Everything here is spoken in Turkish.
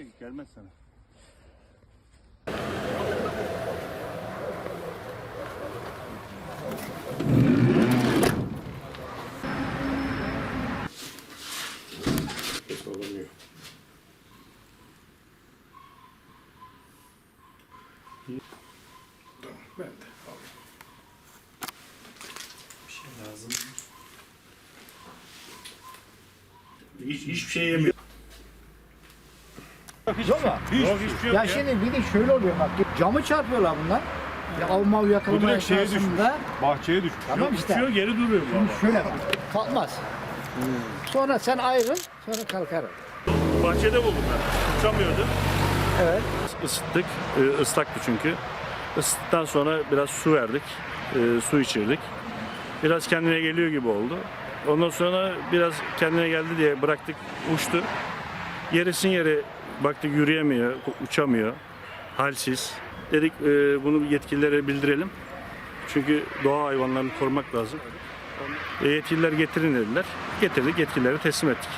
çek gelmez sana. Tamam ben de alayım. Bir şey lazım. Hiç, hiçbir şey yemiyor. Yok mu? Yok hiçbir şey yok Ya şimdi bir de şöyle oluyor bak. Camı çarpıyorlar bunlar. Ya av mav yakalama direkt şeye esnasında. Bahçeye düşmüş. Tamam Yok, işte. Düşüyor geri duruyor Şimdi baba. şöyle bak. Kalkmaz. Sonra sen ayrıl, sonra kalkar. Bahçede buldum ben. Uçamıyordu. Evet. Isıttık. Ee, ıslaktı çünkü. Isıttıktan sonra biraz su verdik. Ee, su içirdik. Biraz kendine geliyor gibi oldu. Ondan sonra biraz kendine geldi diye bıraktık. Uçtu. Yerisin yere baktık yürüyemiyor, uçamıyor. Halsiz. Dedik e, bunu yetkililere bildirelim. Çünkü doğa hayvanlarını korumak lazım. E, yetkililer getirin dediler. Getirdik yetkililere teslim ettik.